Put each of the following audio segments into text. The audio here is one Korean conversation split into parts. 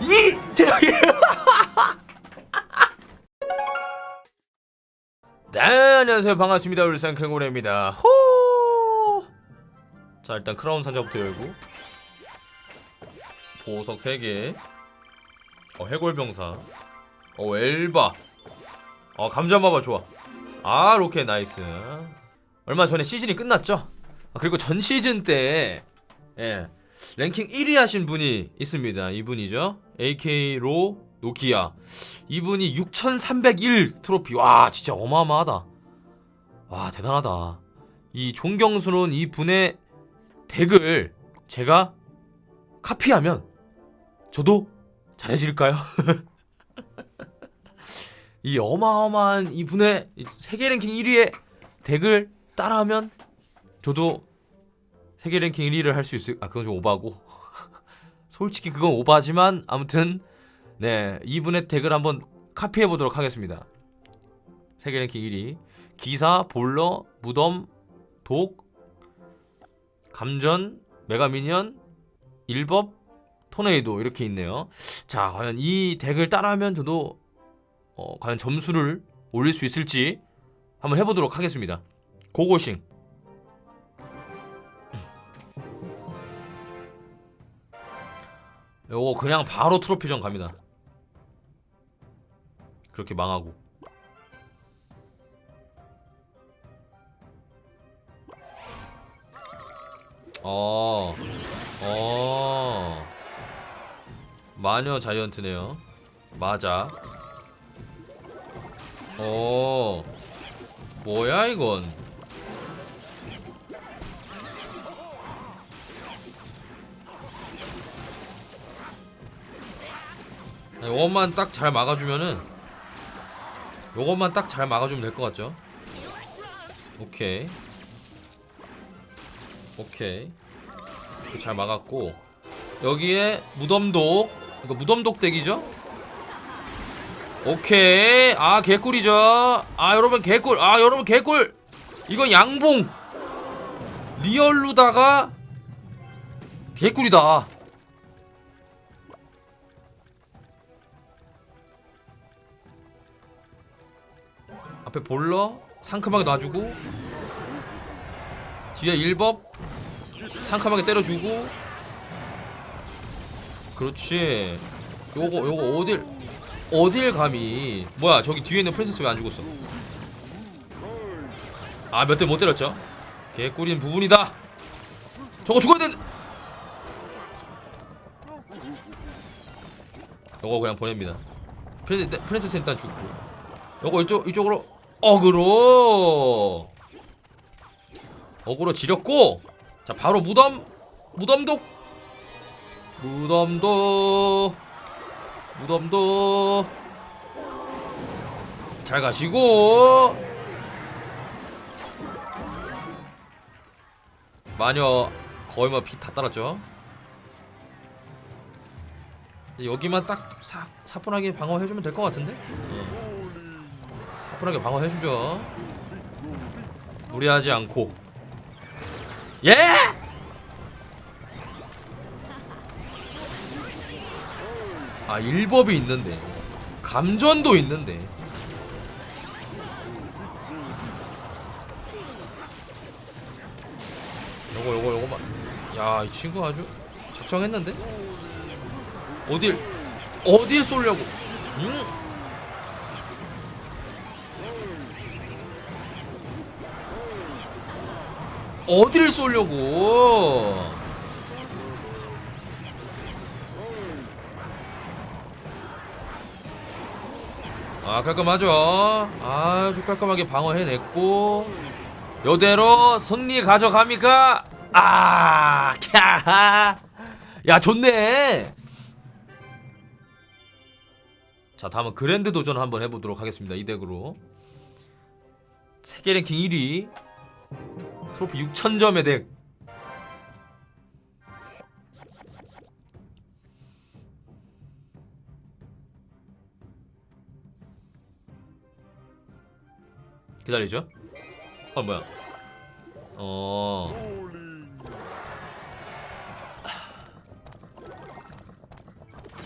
이 체력이에요. 네 안녕하세요. 반갑습니다. 울산 캥고래입니다. 호. 자 일단 크라운 상자부터 열고. 보석 3개. 어 해골병사. 어 엘바. 어 감자마바 좋아. 아 로켓. 나이스. 얼마 전에 시즌이 끝났죠? 아, 그리고 전 시즌 때 예, 랭킹 1위 하신 분이 있습니다. 이분이죠. AK로 노키아. 이분이 6301 트로피. 와 진짜 어마어마하다. 와 대단하다. 이 존경스러운 이 분의 덱을 제가 카피하면 저도 잘해질까요? 이 어마어마한 이분의 이 세계 랭킹 1위의 덱을 따라하면 저도 세계 랭킹 1위를 할 수 있을 아 그건 좀 오바고 솔직히 그건 오바지만 아무튼 네 이분의 덱을 한번 카피해 보도록 하겠습니다 세계 랭킹 1위 기사 볼러 무덤 독 감전 메가미니언 일법 토네이도 이렇게 있네요 자 과연 이 덱을 따라하면 저도 어, 과연 점수를 올릴 수 있을지 한번 해보도록 하겠습니다. 고고싱. 요거 그냥 바로 트로피전 갑니다. 그렇게 망하고. 어, 어, 마녀 자이언트네요. 맞아. 어 뭐야 이건 요것만 딱 잘 막아주면은 요것만 딱 잘 막아주면 될 것 같죠? 오케이. 오케이. 잘 막았고. 여기에 무덤독. 이거 무덤독 덱이죠? 오케이. 아 개꿀이죠. 아 여러분 개꿀. 아 여러분 개꿀. 이건 양봉. 리얼루다가 개꿀이다 앞에 볼러 상큼하게 놔주고 뒤에 1법 상큼하게 때려주고 그렇지. 요거 요거 어딜 어딜 감히. 뭐야 저기 뒤에 있는 프린세스 왜 안 죽었어? 아 몇 대 못 때렸죠? 개꿀인 부분이다. 저거 죽어야 된 요거 그냥 보냅니다. 프린세, 프린세스 일단 죽고. 요거 이쪽, 이쪽으로 어그로. 어그로 지렸고. 자 바로 무덤 무덤독. 무덤독 무덤도. 잘 가시고. 마녀 거의 뭐 피 다 따랐죠? 여기만 딱 사, 사뿐하게 방어해주면 될 것 같은데? 응. 사뿐하게 방어해주죠. 무리하지 않고. 예! 아 일법이 있는데. 감전도 있는데. 요거 요거 요거만. 야 이 친구 아주 작정했는데? 어딜 어딜 쏠려고? 응? 어딜 쏠려고? 아 깔끔하죠? 아주 깔끔하게 방어해냈고. 요대로 승리 가져갑니까? 아 캬. 야 좋네. 자 다음은 그랜드 도전 한번 해보도록 하겠습니다 이 덱으로. 세계 랭킹 1위 트로피 6000점의 덱 기다리죠 어 뭐야 어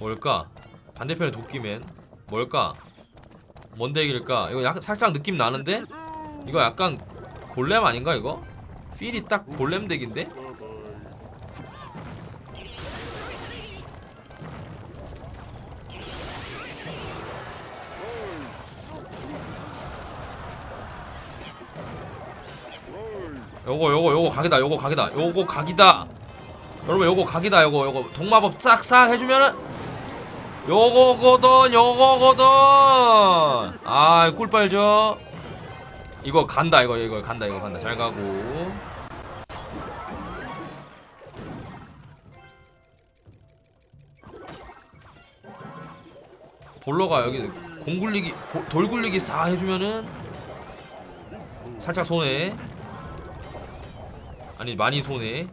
뭘까? 반대편에 도끼맨 뭘까? 뭔 덱일까? 이거 약간 살짝 느낌 나는데? 이거 약간 골렘 아닌가 이거? 필이 딱 골렘 덱인데? 요거 요거 요거 각이다 요거 각이다. 요거 각이다. 여러분 요거 각이다 요거 요거. 동마법 싹싹 해주면은 요거거든 요거거든. 아 꿀빨죠? 이거 간다 이거 이거 간다 이거 간다. 잘 가고 볼러가 여기 공 굴리기 고- 돌 굴리기 싹 해주면은 살짝 손해. 아니 많이 손해.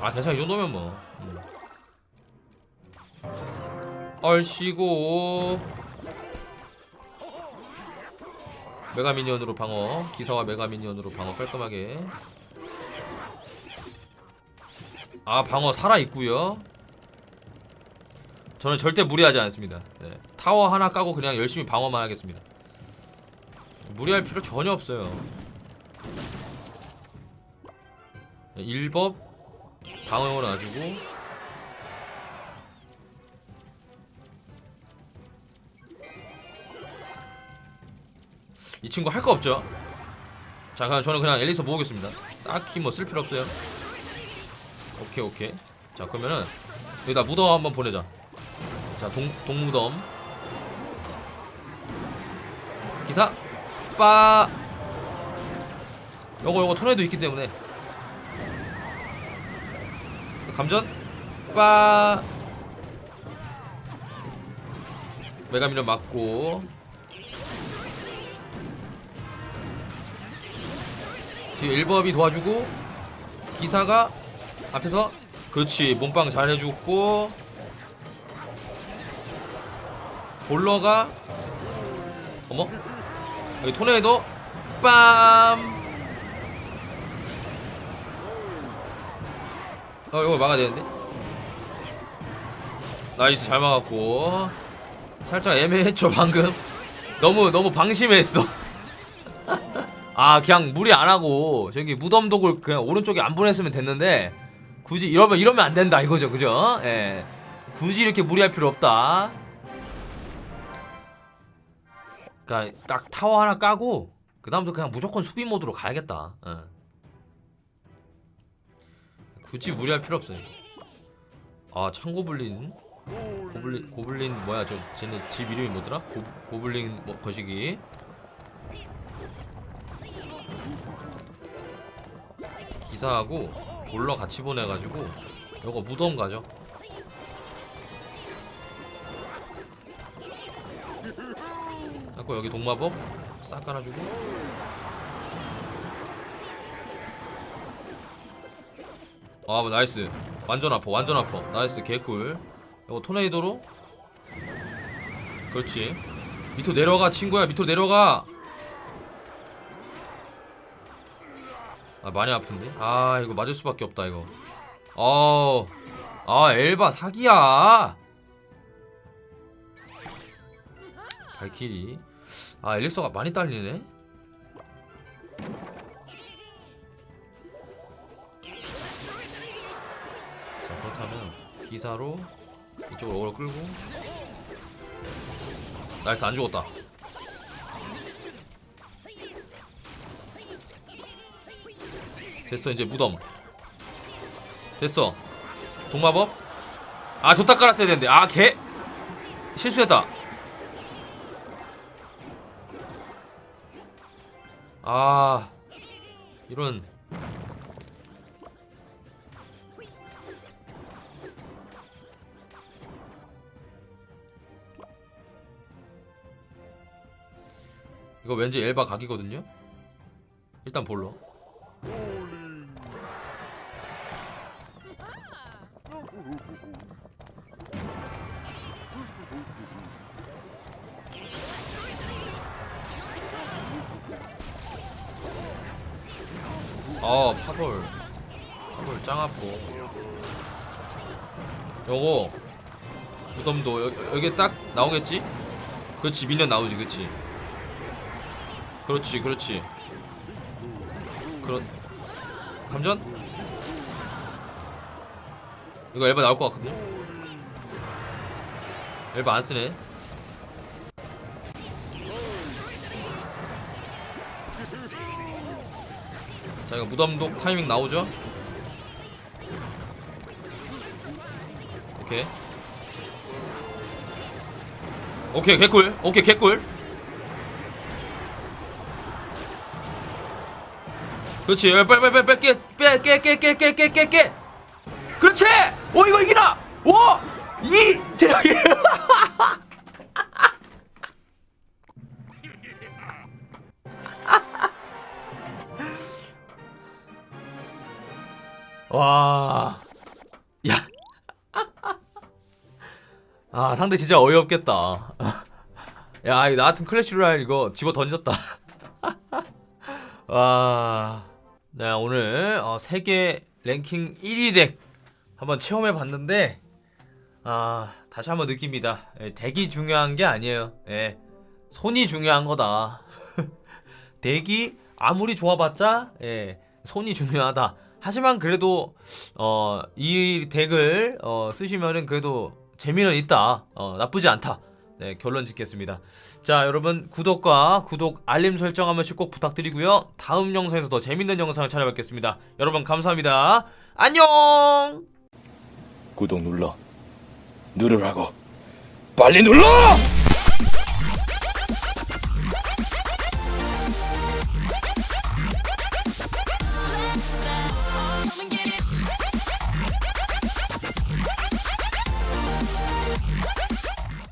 아 괜찮아. 이 정도면 뭐. 음. 얼씨고 메가미니언으로 방어. 기사와 메가미니언으로 방어 깔끔하게. 아 방어 살아있구요 저는 절대 무리하지 않습니다. 네. 타워 하나 까고 그냥 열심히 방어만 하겠습니다. 무리할 필요 전혀 없어요. 1법 방어용으로 놔주고. 이 친구 할 거 없죠? 자 그럼 저는 그냥 앨리스 모으겠습니다. 딱히 뭐 쓸 필요 없어요. 오케이 오케이. 자 그러면은 여기다 무덤 한번 보내자 자 동, 동무덤. 기사. 빠. 요거 요거 토네도 있기 때문에. 감전. 빠. 메가미를 맞고. 뒤에 1법이 도와주고 기사가 앞에서 그렇지 몸빵 잘 해주고 볼러가 어머 여기 토네이도 빰 어, 이거 막아야 되는데? 나이스, 잘 막았고. 살짝 애매했죠, 방금. 너무, 너무 방심했어. 아, 그냥 무리 안 하고, 저기 무덤독을 그냥 오른쪽에 안 보냈으면 됐는데, 굳이 이러면, 이러면 안 된다, 이거죠, 그죠? 예. 굳이 이렇게 무리할 필요 없다. 그니까, 딱 타워 하나 까고, 그 다음부터 그냥 무조건 수비 모드로 가야겠다. 예. 굳이 무리할 필요 없어요. 아 창고블린 고블린 고블린 뭐야 저 쟤네 집 이름이 뭐더라? 고, 고블린 뭐 거시기 기사하고 볼러 같이 보내가지고 요거 무덤 가죠. 자꾸 여기 동마법 싹 깔아주고. 아뭐 나이스. 완전 아파 완전 아파 나이스 개꿀. 이거 토네이도로. 그렇지. 밑으로 내려가 친구야. 밑으로 내려가. 아 많이 아픈데? 아 이거 맞을 수밖에 없다 이거. 어우. 아 엘바 사기야. 발키리 아 엘릭서가 많이 딸리네. 자 그렇다면 기사로 이쪽으로 어그로 끌고. 나이스 안 죽었다. 됐어 이제 무덤. 됐어. 동마법? 아 좋다 깔았어야 되는데. 아 개. 실수했다 아 이런. 이거 왠지 엘바 각이거든요? 일단 볼로 어 파벌 파벌 짱 아프 요거. 무덤도 여, 여기 딱 나오겠지? 그렇지 미니언 나오지 그렇지. 그렇지 그렇지. 그렇 감전? 이거 엘바 나올 것 같거든요 엘바 안 쓰네 자 이거 무덤도 타이밍 나오죠? 오케이. 오케이 개꿀. 오케이 개꿀. 그렇지. 빨빨빨빨깨빼깨깨깨깨깨깨깨. 그렇지! 오 이거 이기나 오이 제력이 와 야. 아 상대 진짜 어이없겠다. 야 이거 나 같은 클래시 로얄 이거 집어 던졌다. 와. 네 오늘 어, 세계 랭킹 1위 덱 한번 체험해 봤는데 아 다시 한번 느낍니다. 예, 덱이 중요한 게 아니에요. 예, 손이 중요한 거다. 덱이 아무리 좋아봤자 예, 손이 중요하다. 하지만 그래도 어, 이 덱을 어, 쓰시면은 그래도 재미는 있다. 어, 나쁘지 않다. 네, 결론 짓겠습니다. 자, 여러분 구독과 구독 알림 설정 한 번씩 꼭 부탁드리고요. 다음 영상에서 더 재밌는 영상을 찾아뵙겠습니다. 여러분 감사합니다. 안녕. 구독 눌러 누르라고 빨리 눌러